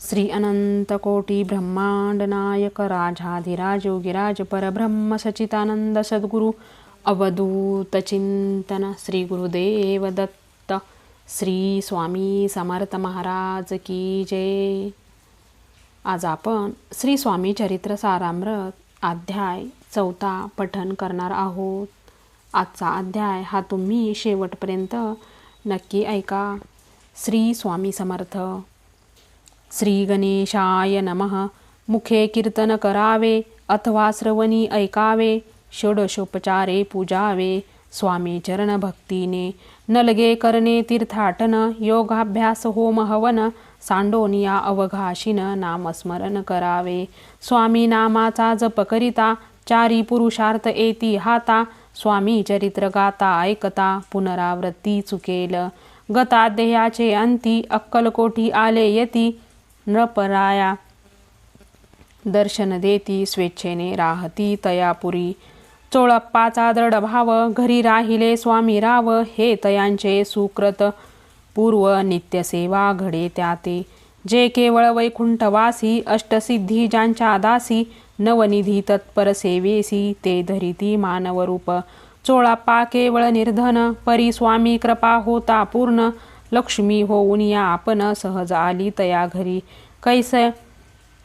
श्री अनंत कोटी ब्रह्मांड नायक राजाधिराज योगीराज परब्रह्म सचितानंद सद्गुरु अवधूत चिंतन श्री गुरुदेव दत्त श्री स्वामी समर्थ महाराज की जय। आज आपण श्री स्वामी चरित्र सारामृत अध्याय चौथा पठन करणार आहोत. आजचा अध्याय हा तुम्ही शेवटपर्यंत नक्की ऐका. श्री स्वामी समर्थ. श्री गणेशाय नमः। मुखे कीर्तन करावे अथवा श्रवणी ऐकावे षोडशोपचारे पूजावे स्वामी चरण भक्तीने नलगे करणे तीर्थाटन योगाभ्यास होम हवन सांडोनिया अवघाशीन नामस्मरण करावे। स्वामी नामाचा जप करिता चारी पुरुषार्थ येती हाता स्वामी चरित्र गाता ऐकता पुनरावृत्ती चुकेल। गता देहाचे अंती अक्कलकोटी आले यती नृपराया दर्शन देती स्वेच्छेने राहती तयापुरी। चोळप्पाचा दृढ भाव घरी राहिले स्वामी राव हे तयांचे सुकृत। पूर्व नित्यसेवा घडे त्याते। जे केवळ वैकुंठवासी अष्टसिद्धी ज्यांच्या दासी नवनिधी तत्पर सेवेसी ते धरिती मानवरूप। चोळाप्पा केवळ निर्धन परी स्वामी कृपा होता पूर्ण। लक्ष्मी होऊन या आपण सहज आली तया घरी. कैस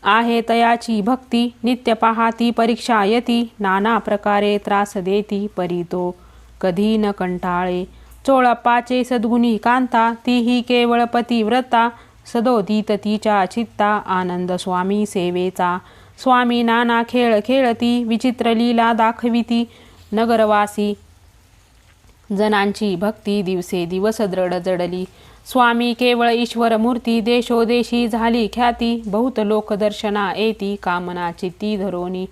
आहे तयाची भक्ती नित्य पाहाती परीक्षा यती नाना प्रकारे त्रास देती परितो कधी न कंटाळे चोळप्पाचे सद्गुणी कांता तीही केवळ पतिव्रता सदोदित तिच्या चित्ता आनंद स्वामी सेवेचा. स्वामी नाना खेळ खेळती विचित्र लीला दाखविती नगरवासी जनांची भक्ती दिवसे दिवस दृढ जडली. स्वामी केवळ ईश्वर मूर्ती देशोदेशी झाली ख्याती बहुत लोक दर्शना येती कामना चित्ती धरोनी.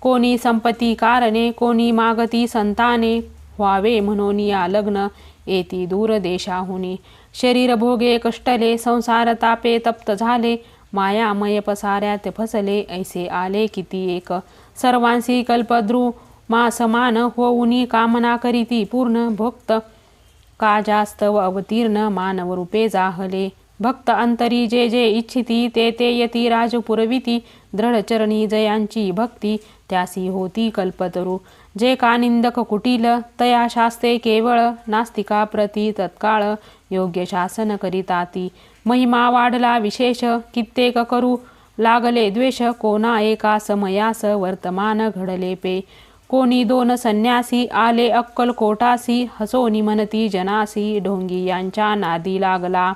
कोणी संपत्ती कारणे कोणी मागती संताने व्हावे म्हणून या लग्न येती दूर देशाहुनी. शरीर भोगे कष्टले संसार तापे तप्त झाले मायामय पसाऱ्यात फसले ऐसे आले किती एक. सर्वांशी कल्पद्रू मा समान होऊनी कामना करीती पूर्ण भक्त का जास्त अवतीर्ण मानव रूपे जाहले. भक्त अंतरी जे जे इच्छिती ते ते यती राजपुरविती. दृढचरणी जयांची भक्ती त्यासी होती कल्पतरू. जे का निंदक कुटील तया शास्ते केवळ नास्तिका प्रती तत्काळ योग्य शासन करीताती. महिमा वाढला विशेष कित्येक करू. लागले द्वेष कोणा एका समयास वर्तमान घडले पे कोणी दोन संन्यासी आले अक्कलकोटासी हसोनी म्हणती जनासी ढोंगी यांच्या नादी लागला.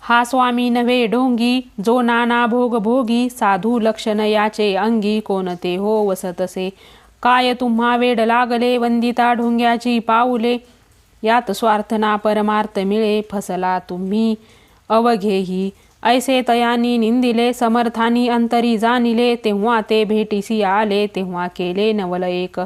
हा स्वामी नव्हे ढोंगी जो नाना भोग भोगी साधू लक्षण याचे अंगी कोणते हो वसतसे? काय तुम्हा वेड लागले वंदिता ढोंग्याची पाऊले? यात स्वार्थना परमार्थ मिळे फसला तुम्ही अवघेही. ऐसे तयानी निंदिले समर्थानी अंतरी जाणिले तेव्हा ते भेटीसी आले तेव्हा केले नवल एक.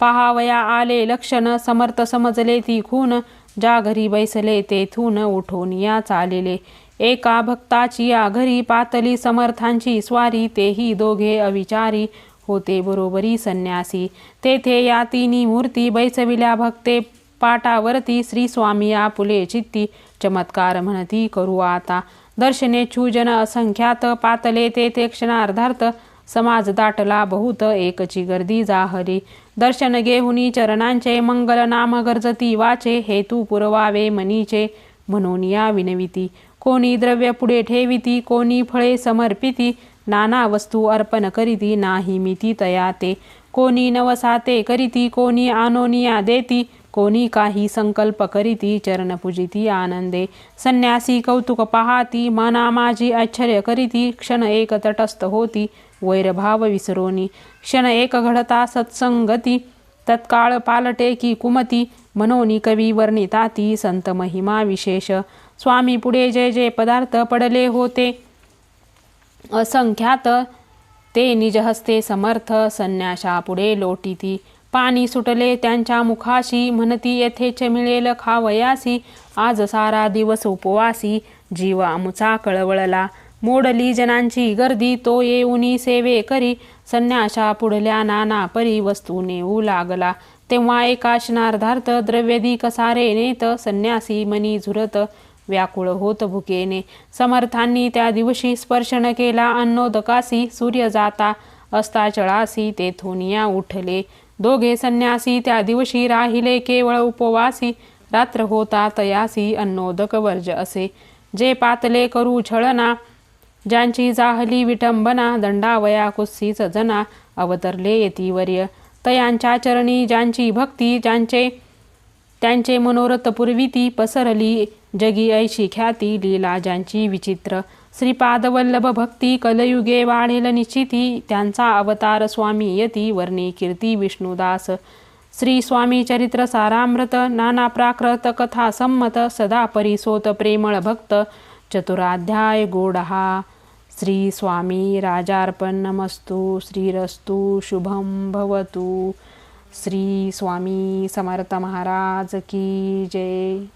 पहावया आले लक्षण समर्थ समजले ती खून ज्या घरी बैसले तेथून उठून या चालले. एका भक्ताची या घरी पातली समर्थांची स्वारी तेही दोघे अविचारी होते बरोबरी संन्यासी. तेथे या तिन्ही मूर्ती बैसविल्या भक्ते पाटावरती श्री स्वामी आपुले चित्ती. चमत्कार म्हणती करू आता. दर्शने छूजन असंख्यात पातले ते क्षणार्धार्थ समाज दाटला बहुत एकची गर्दी जाहरी. दर्शन घेहुनी चरणांचे मंगल नाम गरजती वाचे हेतू पुरवावे मनीचे म्हणून या विनविती. कोणी द्रव्य पुढे ठेविती कोणी फळे समर्पिती नाना वस्तू अर्पण करीती नाही मिती तया ते कोणी नवसाते करीती कोणी आनोनिया देती कोणी काही संकल्प करीती चरणपूजिती आनंदे संन्यासी कौतुक पाहाती मना माझी आश्चर्य करीती क्षण एक तटस्थ होती वैरभाव विसरोनी क्षण एक घडता सत्संगती तत्काळ पालटे की कुमती मनोनी कवी वर्णिताती संत महिमा विशेष स्वामी पुढे जे जे पदार्थ पडले होते असंख्यात ते निजहस्ते समर्थ संन्याशा पुढे लोटीती पाणी सुटले त्यांच्या मुखाशी म्हणती येथेच मिळेल खावयासी आज सारा दिवस उपवासी जीवामुचा कळवळला. मोडली जनांची गर्दी तो येऊनी सेवे करी संन्याशा पुढल्या नाना परी वस्तू नेऊ लागला. तेव्हा एका स्नार्धार्थ द्रव्यदी कसारे नेत संन्यासी मनी झुरत व्याकुळ होत भुकेने. समर्थांनी त्या दिवशी स्पर्श न केला अन्नोदकासी सूर्य जाता अस्ताचळासी तेथून या उठले. दोघे संन्यासी त्या दिवशी राहिले केवळ उपवासी. रात्र होता तयासी अन्नोदक वर्ज असे. जे पातले करू छळना ज्यांची जाहली विटंबना दंडावया कुस्सीच जना अवतरले यतीवर्य. तयांच्या चरणी ज्यांची भक्ती ज्यांचे त्यांचे मनोरथ पूर्वीती पसरली जगी ऐशी ख्याती लीला ज्यांची विचित्र. श्रीपादवल्लभ भक्ती कलयुगे वाढेल निश्चिती त्यांचा अवतार स्वामी यती वर्णी कीर्ती विष्णुदास. श्री स्वामी चरित्र सारामृत नाना प्राकृत कथा संमत सदा परिसोत प्रेमळ भक्त चतुराध्याय गोडहा. श्री स्वामी राजार्पण नमस्तु श्रीरस्तु शुभम भवतु. श्री स्वामी समर्थ महाराज की जय.